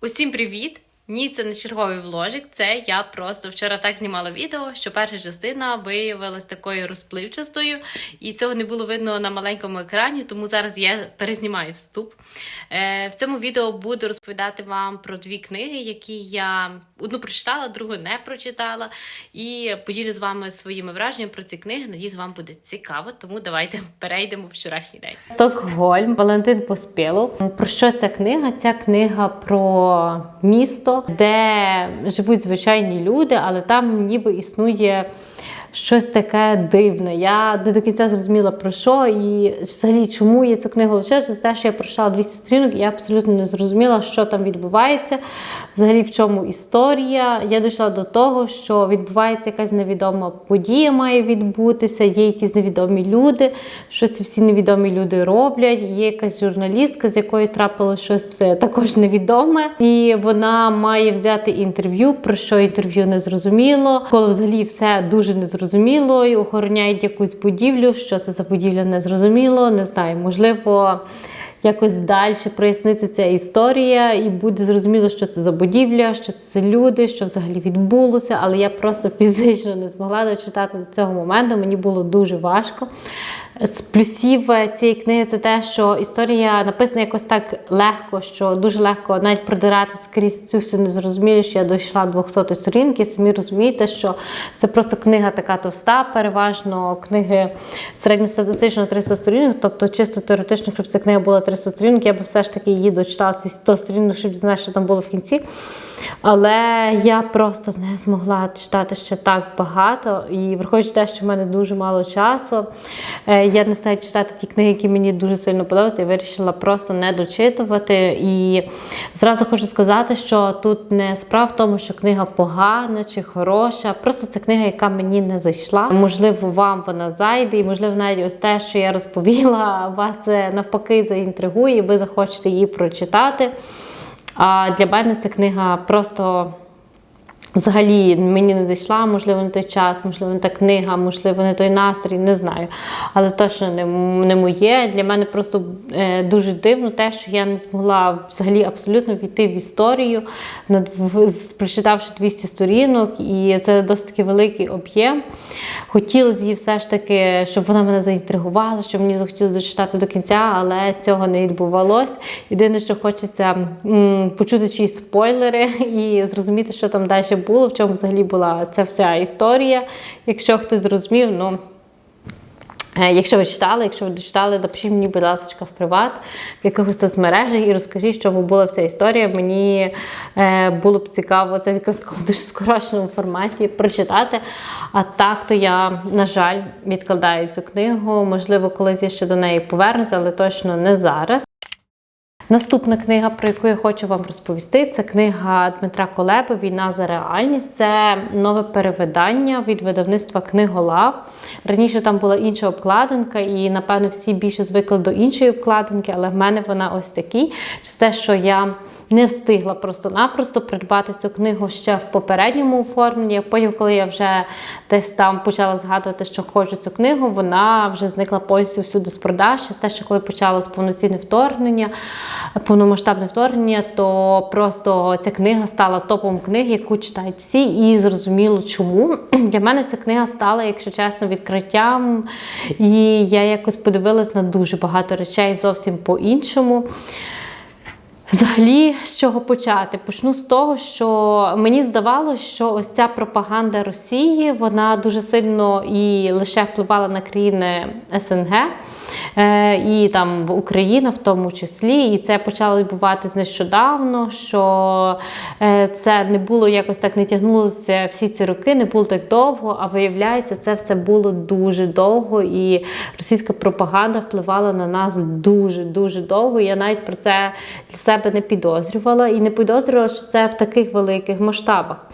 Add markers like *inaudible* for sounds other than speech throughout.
Усім привіт! Ні, це не черговий вложик. Це я просто вчора так знімала відео, що перша частина виявилась такою розпливчастою, і цього не було видно на маленькому екрані, тому зараз я перезнімаю вступ. Е, в цьому відео буду розповідати вам про дві книги, які я одну прочитала, другу не прочитала. І поділю з вами своїми враженнями про ці книги. Надіюсь, вам буде цікаво, тому давайте перейдемо в вчорашній день. Стокгольм, Валентин Поспілов. Про що ця книга? Ця книга про місто, де живуть звичайні люди, але там ніби існує. Щось таке дивне. Я не до кінця зрозуміла про що і взагалі чому я цю книгу лише через те, що я прочитала 200 сторінок, і я абсолютно не зрозуміла, що там відбувається, взагалі в чому історія. Я дійшла до того, що відбувається якась невідома подія, має відбутися, є якісь невідомі люди, що ці всі невідомі люди роблять. Є якась журналістка, з якою трапило щось е, також невідоме, і вона має взяти інтерв'ю. Про що інтерв'ю не зрозуміло, коли взагалі все дуже незрозуміло зрозуміло, і охороняють якусь будівлю. Що це за будівля, не зрозуміло. Не знаю, можливо. Якось далі проясниться ця історія, і буде зрозуміло, що це за будівля, що це за люди, що взагалі відбулося. Але я просто *laughs* фізично не змогла дочитати до цього моменту. Мені було дуже важко. З плюсів цієї книги це те, що історія написана якось так легко, що дуже легко навіть продиратися крізь цю всю незрозумілість, що я дійшла 200 сторінки. Самі розумієте, що це просто книга така товста, переважно книги середньостатистично 300 сторінок, тобто чисто теоретично, щоб ця книга була 300 сторінок, я б все ж таки її дочитала ці 100 сторінок, щоб знати, що там було в кінці. Але я просто не змогла читати ще так багато. І враховуючи те, що в мене дуже мало часу, я не стала читати ті книги, які мені дуже сильно подобаються, я вирішила просто не дочитувати. І зразу хочу сказати, що тут не справа в тому, що книга погана чи хороша. Просто це книга, яка мені не зайшла. Можливо, вам вона зайде, і можливо, навіть ось те, що я розповіла, *laughs* вас це навпаки заінтригує, і ви захочете її прочитати. А для мене ця книга просто взагалі мені не зайшла, можливо, не той час, можливо, не та книга, можливо, не той настрій, не знаю. Але точно не, не моє. Для мене просто е, дуже дивно те, що я не змогла взагалі абсолютно війти в історію, над, прочитавши 200 сторінок, і це досить таки великий об'єм. Хотілося її все ж таки, щоб вона мене заінтригувала, щоб мені захотілося дочитати до кінця, але цього не відбувалось. Єдине, що хочеться м, почути чиїсь спойлери *laughs* і зрозуміти, що там далі було, в чому взагалі була ця вся історія. Якщо хтось зрозумів, ну. Якщо ви читали, якщо ви дочитали, напишіть мені, будь ласка, в приват, в якихось соцмережах і розкажіть, що була вся історія. Мені е, було б цікаво це в якомусь такому дуже скороченому форматі прочитати. А так, то я, на жаль, відкладаю цю книгу. Можливо, колись я ще до неї повернуся, але точно не зараз. Наступна книга, про яку я хочу вам розповісти, це книга Дмитра Колеби Війна за реальність. Це нове перевидання від видавництва Книголав. Раніше там була інша обкладинка, і, напевно, всі більше звикли до іншої обкладинки, але в мене вона ось такий. Через те, що я не встигла просто-напросто придбати цю книгу ще в попередньому оформленні. Потім, коли я вже десь там почала згадувати, що хочу цю книгу, вона вже зникла повністю всюди з продаж. Через те, що коли почалось повноцінне вторгнення, повномасштабне вторгнення, то просто ця книга стала топом книг, яку читають всі, і зрозуміло, чому. *clears throat* Для мене ця книга стала, якщо чесно, відкриттям. І я якось подивилась на дуже багато речей зовсім по-іншому. Взагалі, з чого почати? Почну з того, що мені здавалося, що ось ця пропаганда Росії вона дуже сильно і лише впливала на країни СНГ. Е, і там Україна в тому числі. І це почало відбуватися нещодавно, що е, це не було якось так не тягнулося всі ці роки, не було так довго, а виявляється, це все було дуже довго, і російська пропаганда впливала на нас дуже-дуже довго. Я навіть про це для себе не підозрювала і не підозрювала, що це в таких великих масштабах.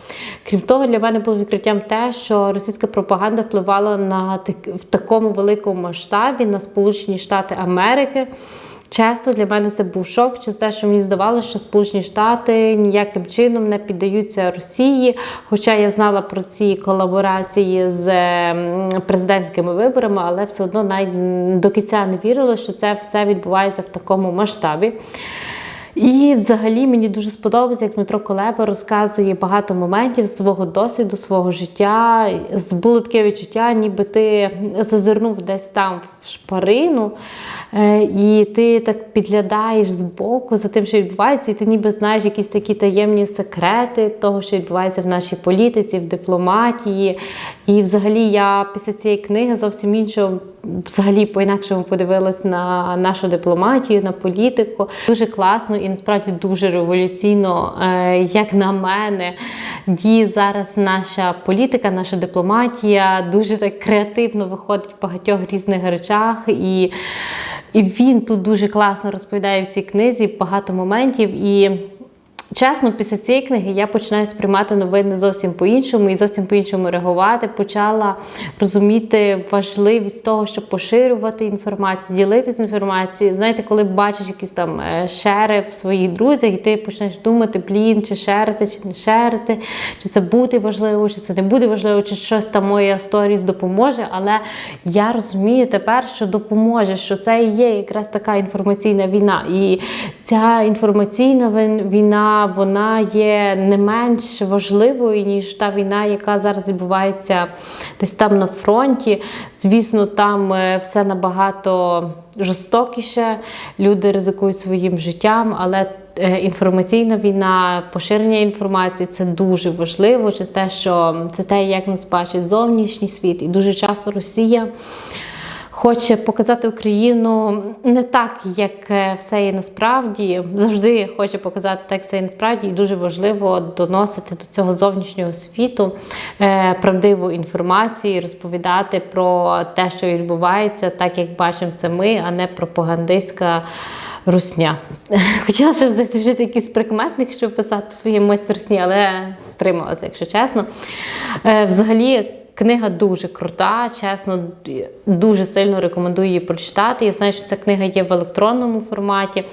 Крім того, для мене було відкриттям те, що російська пропаганда впливала на в такому великому масштабі на Сполучені Штати Америки. Часто для мене це був шок через те, що мені здавалося, що Сполучені Штати ніяким чином не піддаються Росії. Хоча я знала про ці колаборації з президентськими виборами, але все одно навіть до кінця не вірила, що це все відбувається в такому масштабі. І взагалі мені дуже сподобається, як Дмитро Колеба розказує багато моментів свого досвіду, свого життя. Було таке відчуття, ніби ти зазирнув десь там в шпарину, е, і ти так підглядаєш збоку за тим, що відбувається, і ти ніби знаєш якісь такі таємні секрети того, що відбувається в нашій політиці, в дипломатії. І взагалі я після цієї книги зовсім іншого, взагалі по-інакшому подивилась на нашу дипломатію, на політику. Дуже класно і насправді дуже революційно, е, як на мене, діє зараз наша політика, наша дипломатія. Дуже так креативно виходить в багатьох різних речах. І, і він тут дуже класно розповідає в цій книзі багато моментів. І Чесно, після цієї книги я починаю сприймати новини зовсім по-іншому і зовсім по-іншому реагувати. Почала розуміти важливість того, щоб поширювати інформацію, ділитися інформацією. Знаєте, коли бачиш якісь там е, шери в своїх друзях, і ти починаєш думати, блін, чи шерити, чи не шерити, чи це буде важливо, чи це не буде важливо, чи щось там моя сторіс допоможе. Але я розумію тепер, що допоможе, що це і є якраз така інформаційна війна. І ця інформаційна вин- вона є не менш важливою, ніж та війна, яка зараз відбувається десь там на фронті. Звісно, там е, все набагато жорстокіше, люди ризикують своїм життям, але е, інформаційна війна, поширення інформації це дуже важливо. Через те, що це те, як нас бачить зовнішній світ, і дуже часто Росія хоче показати Україну не так, як е, все є насправді. Завжди хоче показати так, як все є насправді, і дуже важливо доносити до цього зовнішнього світу е, правдиву інформацію, розповідати про те, що відбувається, так як бачимо це ми, а не пропагандистська. Русня. *laughs* Хотіла ще взяти вжити якийсь прикметник, щоб писати свої майстерсні, але стрималася, якщо чесно. Е, Взагалі, книга дуже крута, чесно, дуже сильно рекомендую її прочитати. Я знаю, що ця книга є в електронному форматі.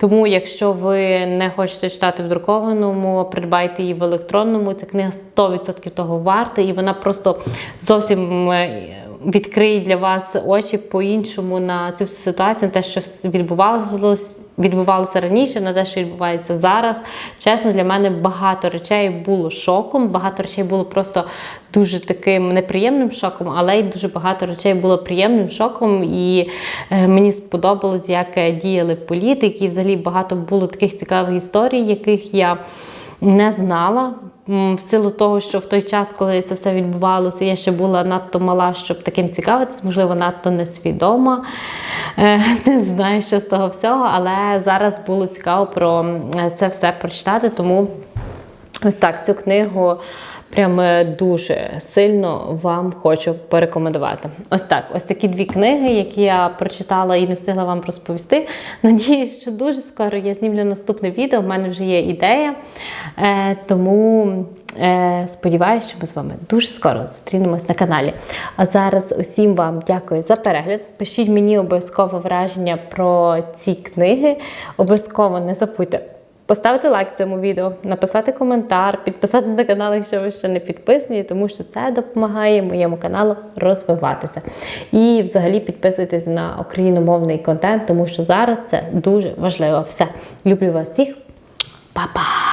Тому, якщо ви не хочете читати в друкованому, придбайте її в електронному. Ця книга 100% того варта, і вона просто зовсім е, відкриє для вас очі по-іншому на цю ситуацію, на те, що відбувалося, відбувалося раніше, на те, що відбувається зараз. Чесно, для мене багато речей було шоком, багато речей було просто дуже таким неприємним шоком, але й дуже багато речей було приємним шоком. І е, мені сподобалось, як е, діяли політики. І взагалі багато було таких цікавих історій, яких я не знала. В силу того, що в той час, коли це все відбувалося, я ще була надто мала, щоб таким цікавитись, можливо, надто несвідома. Е, *laughs* Не знаю, що з того всього, але зараз було цікаво про це все прочитати. Тому ось так цю книгу. Прям е, дуже сильно вам хочу порекомендувати. Ось так, ось такі дві книги, які я прочитала і не встигла вам розповісти. Надіюсь, що дуже скоро я знімлю наступне відео. У мене вже є ідея. Е, тому е, сподіваюся, що ми з вами дуже скоро зустрінемось на каналі. А зараз усім вам дякую за перегляд. Пишіть мені обов'язково враження про ці книги. Обов'язково не забудьте. Поставити лайк цьому відео, написати коментар, підписатися на канал, якщо ви ще не підписані, тому що це допомагає моєму каналу розвиватися. І взагалі підписуйтесь на україномовний контент, тому що зараз це дуже важливо. Все, люблю вас всіх, Па-па!